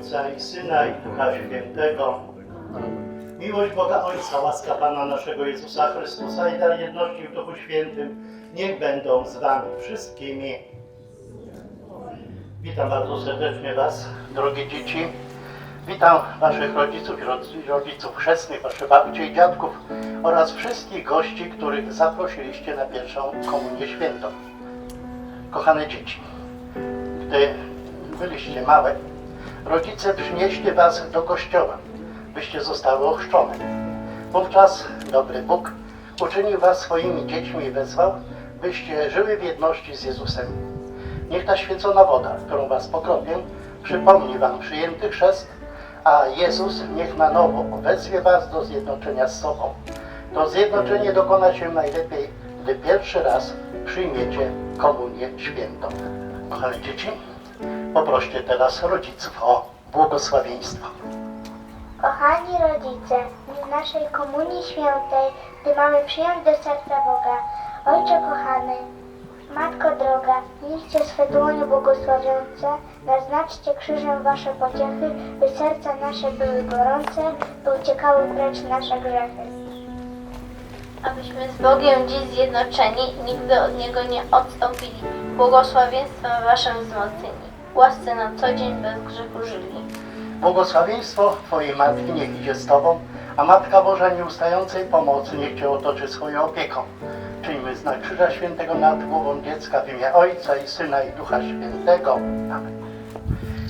Ojca i Syna i Ducha Świętego. Miłość Boga Ojca, łaska Pana naszego Jezusa Chrystusa i dar jedności w Duchu Świętym niech będą z Wami wszystkimi. Witam bardzo serdecznie Was, drogie dzieci. Witam Waszych rodziców i rodz- rodziców chrzestnych, Wasze babcie i dziadków oraz wszystkich gości, których zaprosiliście na pierwszą komunię świętą. Kochane dzieci, gdy byliście małe, rodzice przynieśli Was do kościoła, byście zostały ochrzczone. Wówczas dobry Bóg uczynił Was swoimi dziećmi i wezwał, byście żyły w jedności z Jezusem. Niech ta święcona woda, którą Was pokropię, przypomni Wam przyjęty chrzest, a Jezus niech na nowo wezwie Was do zjednoczenia z sobą. To zjednoczenie dokona się najlepiej, gdy pierwszy raz przyjmiecie komunię świętą. Kochane dzieci, poproście teraz rodziców o błogosławieństwo. Kochani rodzice, w naszej komunii świętej, gdy mamy przyjąć do serca Boga, Ojcze kochany, Matko droga, niechcie swe dłonie błogosławiące, naznaczcie krzyżem wasze pociechy, by serca nasze były gorące, by uciekały precz nasze grzechy. abyśmy z Bogiem dziś zjednoczeni, nigdy od Niego nie odstąpili. Błogosławieństwem Waszym wzmocnieni, łasce na co dzień bez grzechu żyli. Błogosławieństwo Twojej Matki niech idzie z Tobą, a Matka Boża nieustającej pomocy niech Cię otoczy swoją opieką. Czyńmy znak Krzyża Świętego nad głową dziecka w imię Ojca i Syna i Ducha Świętego. Amen.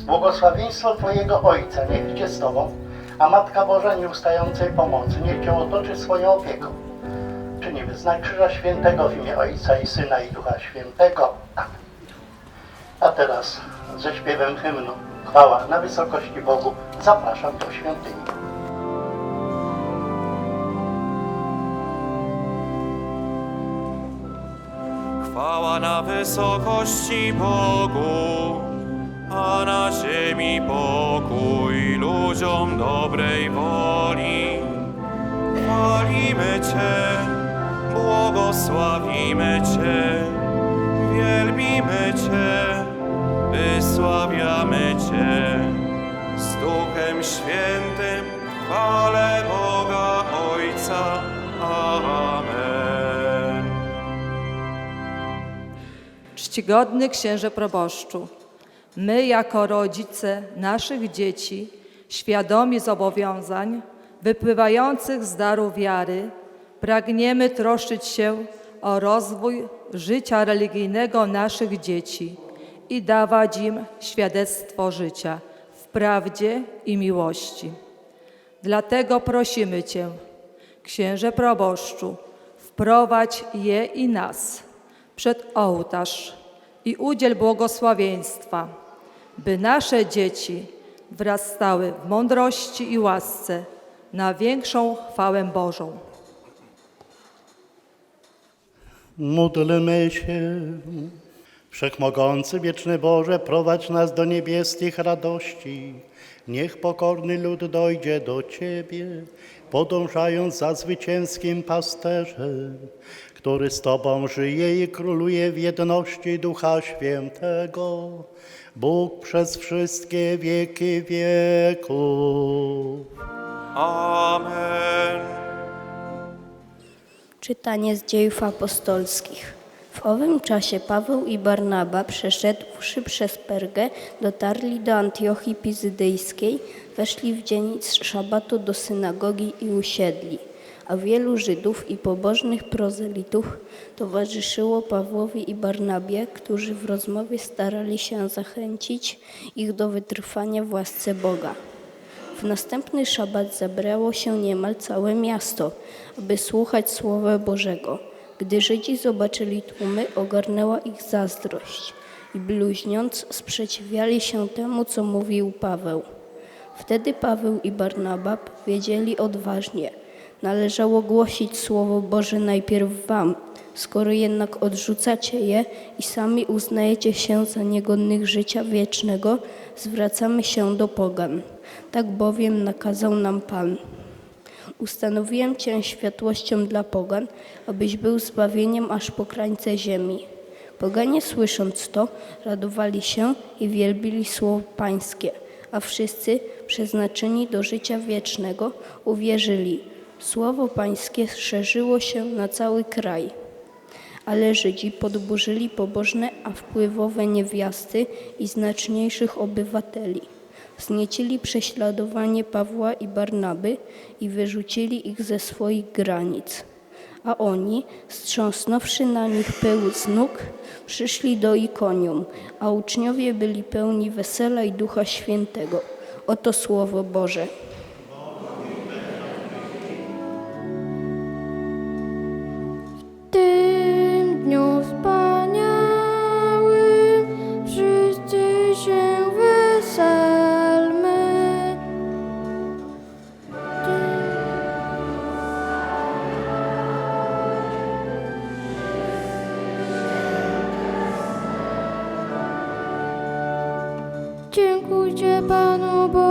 Błogosławieństwo Twojego Ojca niech idzie z Tobą, a Matka Boża nieustającej pomocy niech Cię otoczy swoją opieką. Czynimy znak Krzyża Świętego w imię Ojca i Syna i Ducha Świętego. A teraz ze śpiewem hymnu Chwała na wysokości Bogu zapraszam do świątyni. Chwała na wysokości Bogu, a na ziemi pokój ludziom dobrej woli. Chwalimy Cię, błogosławimy Cię, wielbimy Cię, wysławiamy Cię. Z Duchem Świętym chwale Boga Ojca. Amen. Czcigodny księże proboszczu, my jako rodzice naszych dzieci, świadomi zobowiązań wypływających z daru wiary, pragniemy troszczyć się o rozwój życia religijnego naszych dzieci i dawać im świadectwo życia w prawdzie i miłości. Dlatego prosimy Cię, księże proboszczu, wprowadź je i nas przed ołtarz i udziel błogosławieństwa, by nasze dzieci wrastały w mądrości i łasce na większą chwałę Bożą. Módlmy się. Wszechmogący, wieczny Boże, prowadź nas do niebieskich radości. Niech pokorny lud dojdzie do Ciebie, podążając za zwycięskim pasterzem, który z Tobą żyje i króluje w jedności Ducha Świętego. Bóg przez wszystkie wieki wieków. Amen. Czytanie z dziejów apostolskich. W owym czasie Paweł i Barnaba, przeszedłszy przez Pergę, dotarli do Antiochii Pizydyjskiej, weszli w dzień szabatu do synagogi i usiedli. A wielu Żydów i pobożnych prozelitów towarzyszyło Pawłowi i Barnabie, którzy w rozmowie starali się zachęcić ich do wytrwania w łasce Boga. W następny szabat zebrało się niemal całe miasto, aby słuchać Słowa Bożego. Gdy Żydzi zobaczyli tłumy, ogarnęła ich zazdrość i bluźniąc sprzeciwiali się temu, co mówił Paweł. Wtedy Paweł i Barnaba wiedzieli odważnie. Należało głosić Słowo Boże najpierw wam, skoro jednak odrzucacie je i sami uznajecie się za niegodnych życia wiecznego, zwracamy się do pogan. Tak bowiem nakazał nam Pan. Ustanowiłem Cię światłością dla pogan, abyś był zbawieniem aż po krańce ziemi. Poganie słysząc to, radowali się i wielbili słowo Pańskie, a wszyscy przeznaczeni do życia wiecznego uwierzyli. Słowo Pańskie szerzyło się na cały kraj. Ale Żydzi podburzyli pobożne, a wpływowe niewiasty i znaczniejszych obywateli. Zniecili prześladowanie Pawła i Barnaby i wyrzucili ich ze swoich granic. A oni, strząsnąwszy na nich pył z nóg, przyszli do Ikonium, a uczniowie byli pełni wesela i Ducha Świętego. Oto Słowo Boże. Dziękujcie Panu, bo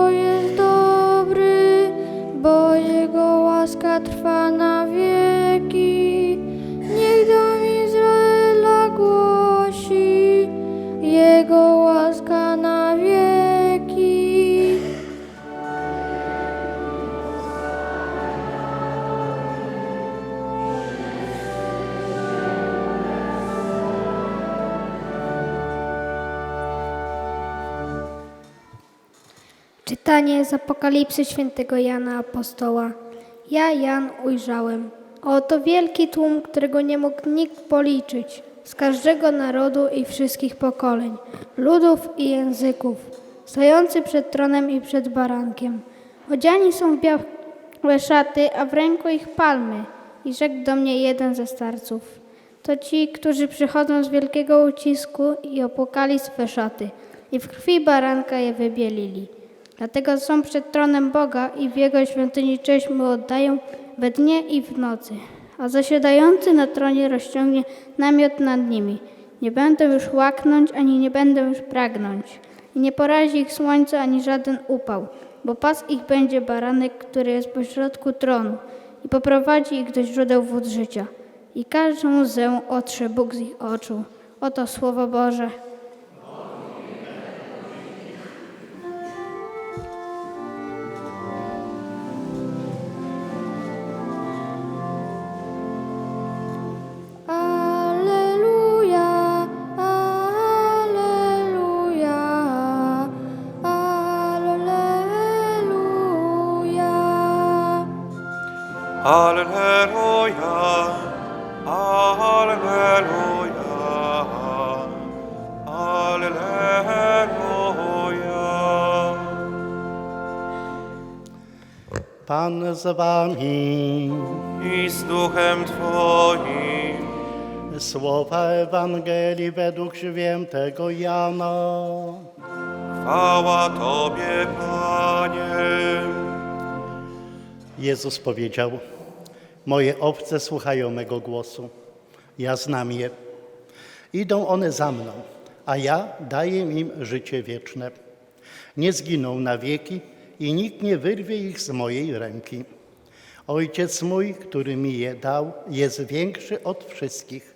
Czytanie z Apokalipsy świętego Jana Apostoła. Ja, Jan, ujrzałem. Oto wielki tłum, którego nie mógł nikt policzyć, z każdego narodu i wszystkich pokoleń, ludów i języków, stojący przed tronem i przed barankiem. Odziani są w białe szaty, a w ręku ich palmy. I rzekł do mnie jeden ze starców. To ci, którzy przychodzą z wielkiego ucisku i opłukali swe szaty i w krwi baranka je wybielili. Dlatego są przed tronem Boga i w Jego świątyni cześć mu oddają we dnie i w nocy. A zasiadający na tronie rozciągnie namiot nad nimi. Nie będą już łaknąć, ani nie będą już pragnąć. I nie porazi ich słońce, ani żaden upał, bo pas ich będzie baranek, który jest pośrodku tronu i poprowadzi ich do źródeł wód życia. I każdą łzę otrze Bóg z ich oczu. Oto Słowo Boże. Pan z wami. I z duchem Twoim. Słowa Ewangelii według świętego Jana. Chwała Tobie, Panie. Jezus powiedział: Moje owce słuchają mego głosu. Ja znam je. Idą one za mną, a ja daję im życie wieczne. Nie zginą na wieki i nikt nie wyrwie ich z mojej ręki. Ojciec mój, który mi je dał, jest większy od wszystkich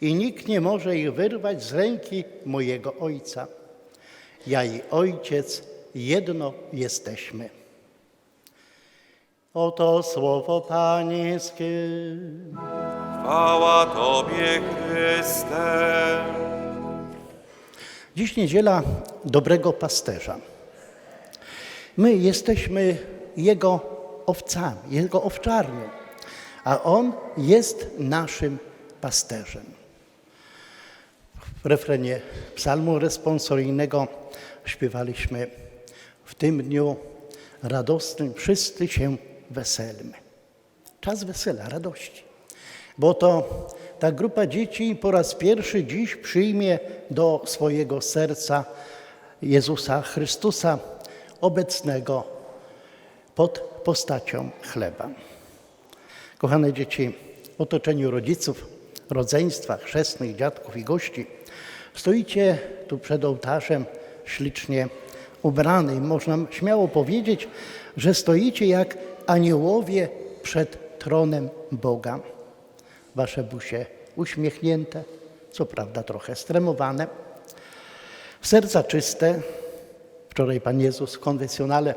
i nikt nie może ich wyrwać z ręki mojego Ojca. Ja i Ojciec jedno jesteśmy. Oto słowo Pańskie. Chwała Tobie, Chryste. Dziś niedziela dobrego pasterza. My jesteśmy Jego owcami, Jego owczarnią, a On jest naszym pasterzem. W refrenie psalmu responsoryjnego śpiewaliśmy w tym dniu radosnym wszyscy się weselmy. Czas wesela, radości, bo to ta grupa dzieci po raz pierwszy dziś przyjmie do swojego serca Jezusa Chrystusa obecnego pod postacią chleba. Kochane dzieci, w otoczeniu rodziców, rodzeństwa, chrzestnych, dziadków i gości, stoicie tu przed ołtarzem ślicznie ubrany i można śmiało powiedzieć, że stoicie jak aniołowie przed tronem Boga. Wasze busie uśmiechnięte, co prawda trochę stremowane, serca czyste, Wczoraj Pan Jezus w konfesjonale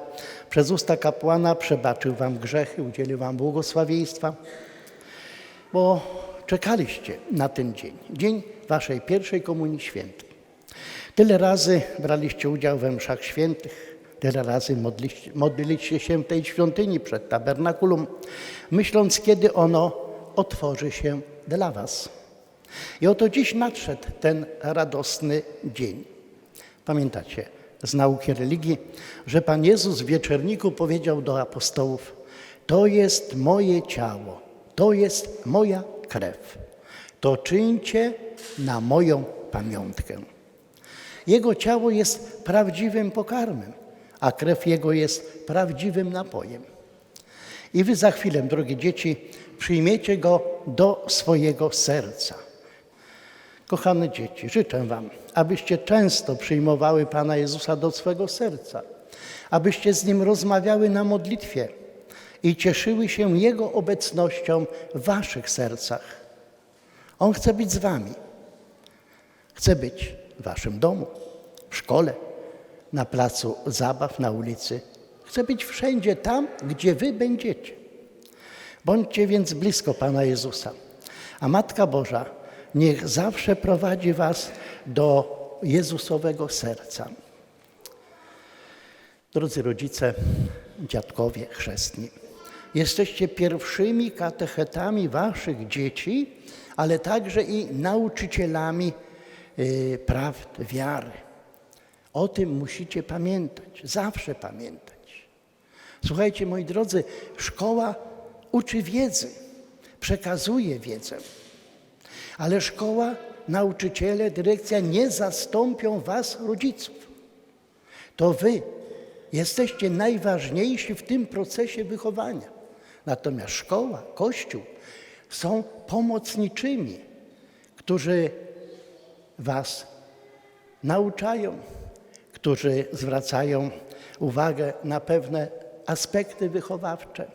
przez usta kapłana przebaczył Wam grzechy, udzielił Wam błogosławieństwa, bo czekaliście na ten dzień, dzień Waszej pierwszej Komunii Świętej. Tyle razy braliście udział we mszach świętych, tyle razy modliście, modliliście się w tej świątyni przed tabernakulum, myśląc, kiedy ono otworzy się dla Was. I oto dziś nadszedł ten radosny dzień. Pamiętacie z nauki religii, że Pan Jezus w wieczerniku powiedział do apostołów: To jest moje ciało, to jest moja krew. To czyńcie na moją pamiątkę. Jego ciało jest prawdziwym pokarmem, a krew Jego jest prawdziwym napojem. I wy za chwilę, drogie dzieci, przyjmiecie go do swojego serca. Kochane dzieci, życzę Wam, abyście często przyjmowały Pana Jezusa do swego serca, abyście z Nim rozmawiały na modlitwie i cieszyły się Jego obecnością w Waszych sercach. On chce być z Wami. Chce być w Waszym domu, w szkole, na placu zabaw, na ulicy. Chce być wszędzie tam, gdzie Wy będziecie. Bądźcie więc blisko Pana Jezusa, a Matka Boża niech zawsze prowadzi Was do Jezusowego serca. Drodzy rodzice, dziadkowie chrzestni, jesteście pierwszymi katechetami Waszych dzieci, ale także i nauczycielami y, prawd wiary. O tym musicie pamiętać, zawsze pamiętać. Słuchajcie, moi drodzy, szkoła uczy wiedzy, przekazuje wiedzę, ale szkoła, nauczyciele, dyrekcja nie zastąpią Was, rodziców. To Wy jesteście najważniejsi w tym procesie wychowania. Natomiast szkoła, kościół są pomocniczymi, którzy Was nauczają, którzy zwracają uwagę na pewne aspekty wychowawcze,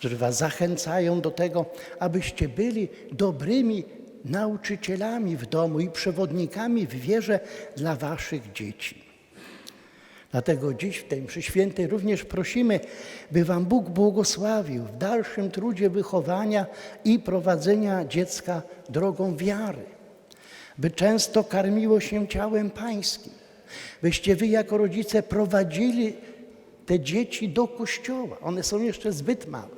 że Was zachęcają do tego, abyście byli dobrymi nauczycielami w domu i przewodnikami w wierze dla Waszych dzieci. Dlatego dziś w tej mszy świętej również prosimy, by Wam Bóg błogosławił w dalszym trudzie wychowania i prowadzenia dziecka drogą wiary, by często karmiło się ciałem Pańskim, byście Wy jako rodzice prowadzili te dzieci do kościoła. One są jeszcze zbyt małe,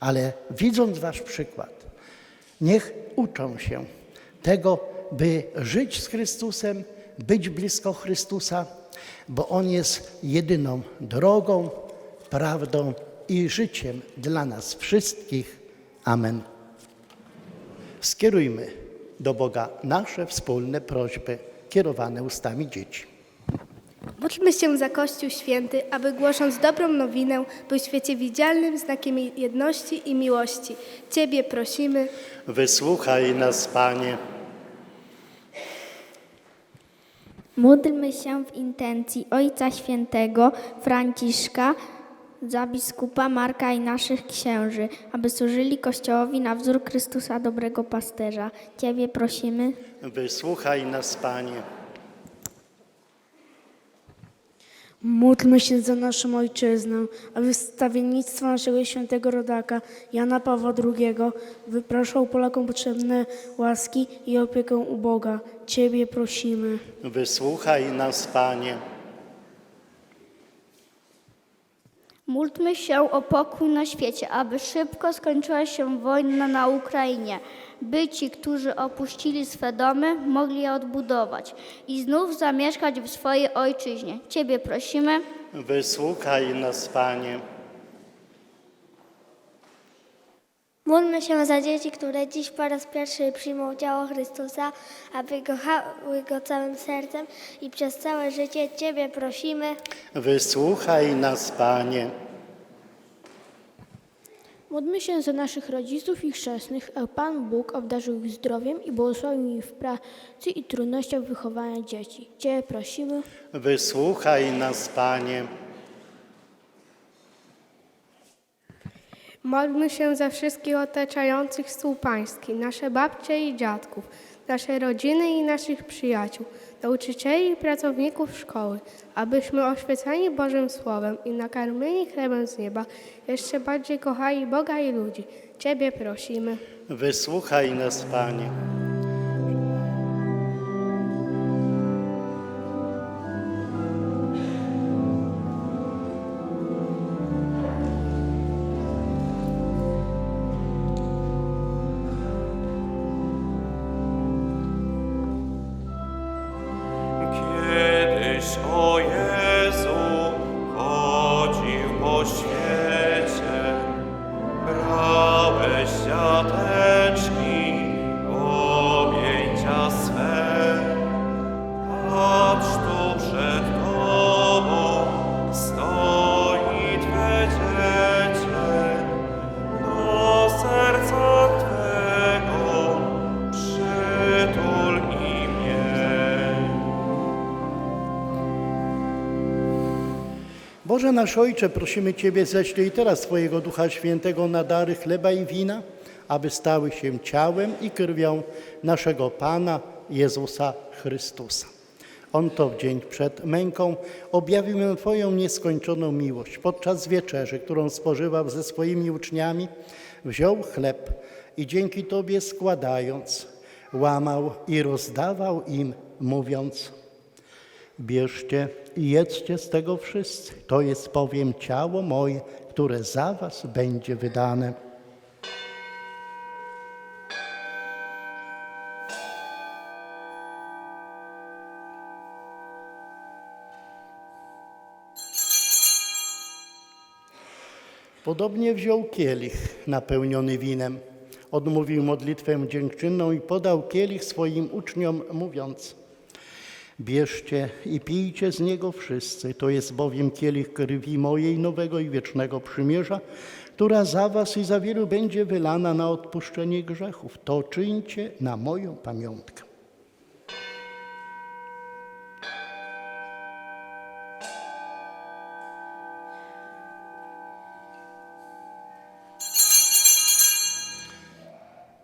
ale widząc Wasz przykład, niech uczą się tego, by żyć z Chrystusem, być blisko Chrystusa, bo On jest jedyną drogą, prawdą i życiem dla nas wszystkich. Amen. Skierujmy do Boga nasze wspólne prośby kierowane ustami dzieci. Módlmy się za Kościół Święty, aby głosząc dobrą nowinę, był w świecie widzialnym znakiem jedności i miłości. Ciebie prosimy. Wysłuchaj nas, Panie. Módlmy się w intencji Ojca Świętego Franciszka za biskupa Marka i naszych księży, aby służyli Kościołowi na wzór Chrystusa Dobrego Pasterza. Ciebie prosimy. Wysłuchaj nas, Panie. Módlmy się za naszą ojczyznę, aby wstawiennictwo naszego świętego rodaka Jana Pawła II wypraszał Polakom potrzebne łaski i opiekę u Boga. Ciebie prosimy. Wysłuchaj nas, Panie. Módlmy się o pokój na świecie, aby szybko skończyła się wojna na Ukrainie, by ci, którzy opuścili swe domy, mogli je odbudować i znów zamieszkać w swojej ojczyźnie. Ciebie prosimy. Wysłuchaj nas, Panie. Módlmy się za dzieci, które dziś po raz pierwszy przyjmą ciało Chrystusa, aby kochały Go całym sercem i przez całe życie Ciebie prosimy. Wysłuchaj nas, Panie. Módlmy się za naszych rodziców i chrzestnych, aby Pan Bóg obdarzył ich zdrowiem i błogosławił ich w pracy i trudnościach wychowania dzieci. Ciebie prosimy. Wysłuchaj nas, Panie. Módlmy się za wszystkich otaczających stół pański, nasze babcie i dziadków, nasze rodziny i naszych przyjaciół, nauczycieli i pracowników szkoły, abyśmy oświecani Bożym Słowem i nakarmieni chlebem z nieba jeszcze bardziej kochali Boga i ludzi. Ciebie prosimy. Wysłuchaj nas, Panie. Swe. Przed Tobą stoi do serca Twego przytul. Boże nasz Ojcze, prosimy Ciebie, ześlij teraz Twojego Ducha Świętego na dary chleba i wina, aby stały się ciałem i krwią naszego Pana Jezusa Chrystusa. On to w dzień przed męką objawił nam Twoją nieskończoną miłość. Podczas wieczerzy, którą spożywał ze swoimi uczniami, wziął chleb i dzięki Tobie składając, łamał i rozdawał im, mówiąc – Bierzcie i jedzcie z tego wszyscy. To jest bowiem ciało moje, które za was będzie wydane. Podobnie wziął kielich napełniony winem. Odmówił modlitwę dziękczynną i podał kielich swoim uczniom, mówiąc – Bierzcie i pijcie z niego wszyscy. To jest bowiem kielich krwi mojej nowego i wiecznego przymierza, która za was i za wielu będzie wylana na odpuszczenie grzechów. To czyńcie na moją pamiątkę.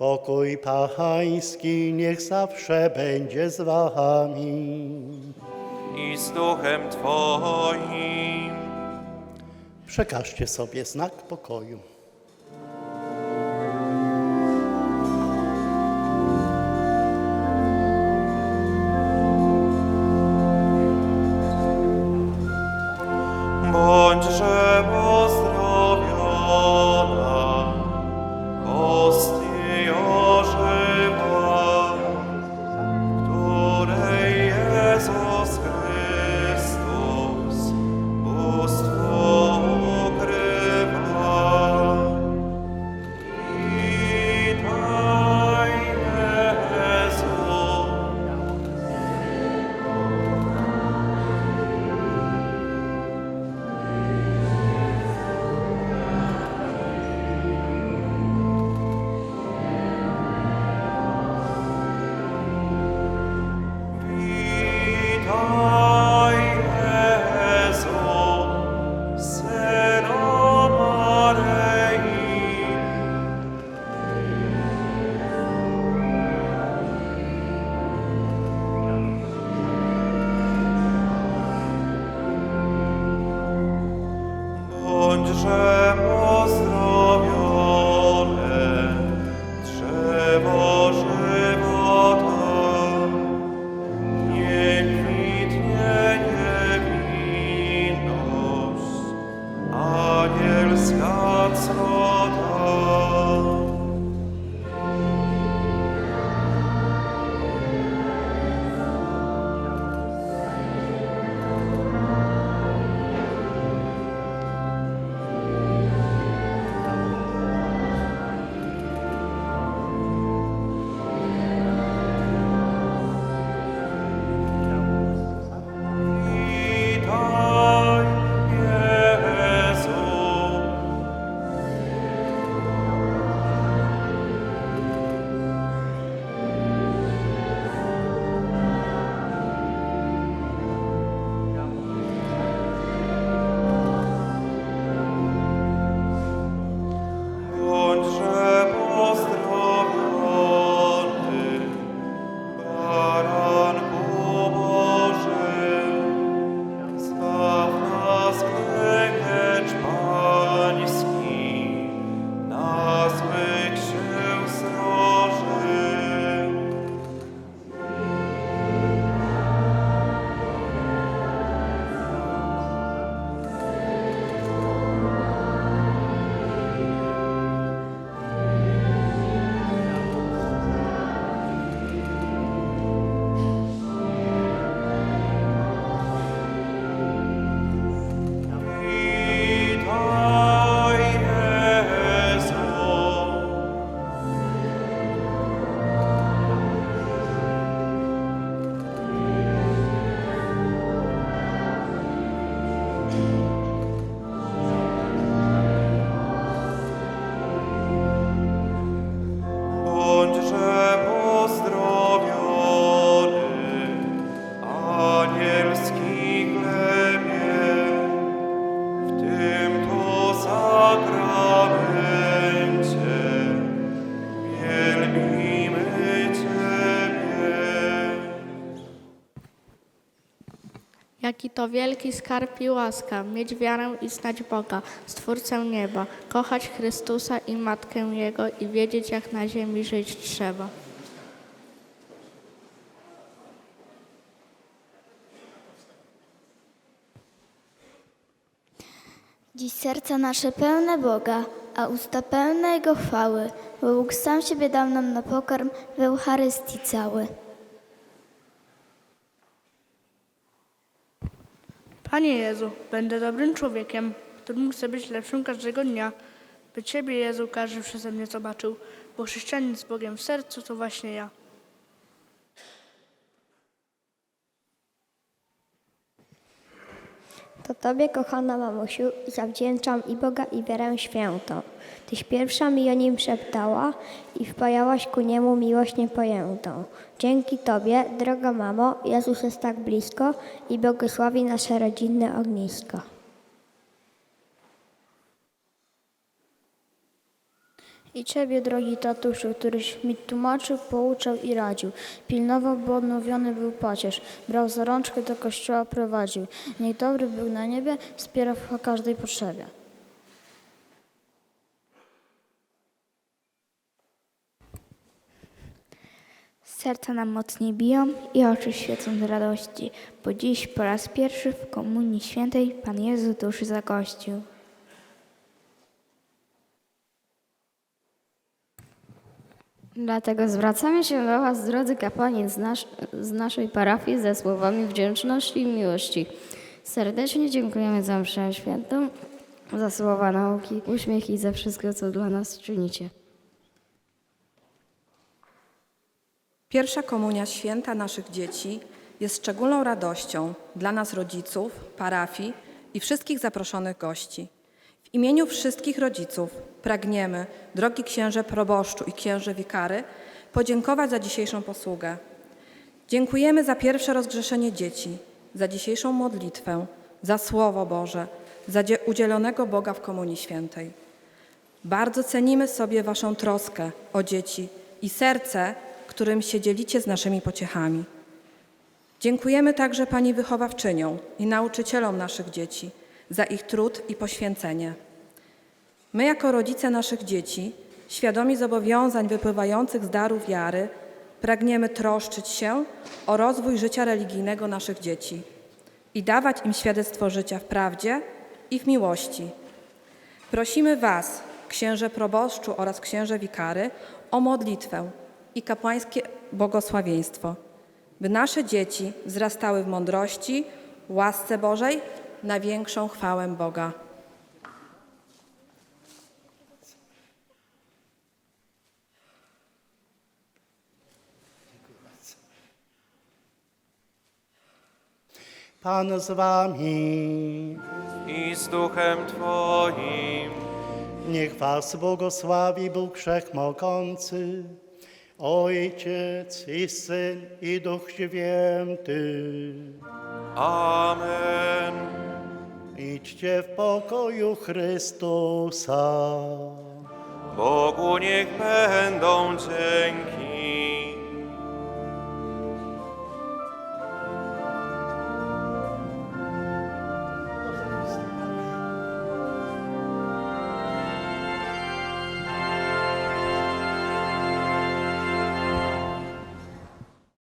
Pokój pachański niech zawsze będzie z wami. i z duchem Twoim. Przekażcie sobie znak pokoju. że to wielki skarb i łaska, mieć wiarę i znać Boga, Stwórcę nieba, kochać Chrystusa i Matkę Jego i wiedzieć, jak na ziemi żyć trzeba. Dziś serce nasze pełne Boga, a usta pełne Jego chwały, bo Bóg sam siebie dał nam na pokarm w Eucharystii cały. Panie Jezu, będę dobrym człowiekiem, którym chcę być lepszym każdego dnia, by Ciebie, Jezu, każdy przeze mnie zobaczył, bo chrześcijanin z Bogiem w sercu to właśnie ja. To Tobie, kochana mamusiu, zawdzięczam i Boga, i wiarę świętą. Tyś pierwsza mi o nim szeptała i wpajałaś ku niemu miłość niepojętą. Dzięki Tobie, droga mamo, Jezus jest tak blisko i błogosławi nasze rodzinne ognisko. I Ciebie, drogi tatuszu, któryś mi tłumaczył, pouczał i radził. Pilnował, by odnowiony był pacierz. Brał za rączkę do kościoła prowadził. Niech dobry był na niebie, wspierał w każdej potrzebie. Serca nam mocniej biją i oczy świecą z radości, bo dziś po raz pierwszy w Komunii Świętej Pan Jezu duszy zagościł. Dlatego zwracamy się do Was, drodzy kapłani z, nas, z naszej parafii, ze słowami wdzięczności i miłości. Serdecznie dziękujemy za mszę świętą, za słowa nauki, uśmiech i za wszystko, co dla nas czynicie. Pierwsza komunia święta naszych dzieci jest szczególną radością dla nas rodziców, parafii i wszystkich zaproszonych gości. W imieniu wszystkich rodziców pragniemy, drogi księże proboszczu i księże wikary, podziękować za dzisiejszą posługę. Dziękujemy za pierwsze rozgrzeszenie dzieci, za dzisiejszą modlitwę, za Słowo Boże, za dzie- udzielonego Boga w Komunii Świętej. Bardzo cenimy sobie Waszą troskę o dzieci i serce, którym się dzielicie z naszymi pociechami. Dziękujemy także Pani wychowawczyniom i nauczycielom naszych dzieci za ich trud i poświęcenie. My, jako rodzice naszych dzieci, świadomi zobowiązań wypływających z daru wiary, pragniemy troszczyć się o rozwój życia religijnego naszych dzieci i dawać im świadectwo życia w prawdzie i w miłości. Prosimy Was, księże proboszczu oraz księże wikary, o modlitwę i kapłańskie błogosławieństwo, by nasze dzieci wzrastały w mądrości, łasce Bożej na większą chwałę Boga. Pan z wami. i z duchem Twoim. Niech was błogosławi Bóg Wszechmogący, Ojciec i Syn i Duch Święty. Amen. Idźcie w pokoju Chrystusa. Bogu niech będą dzięki.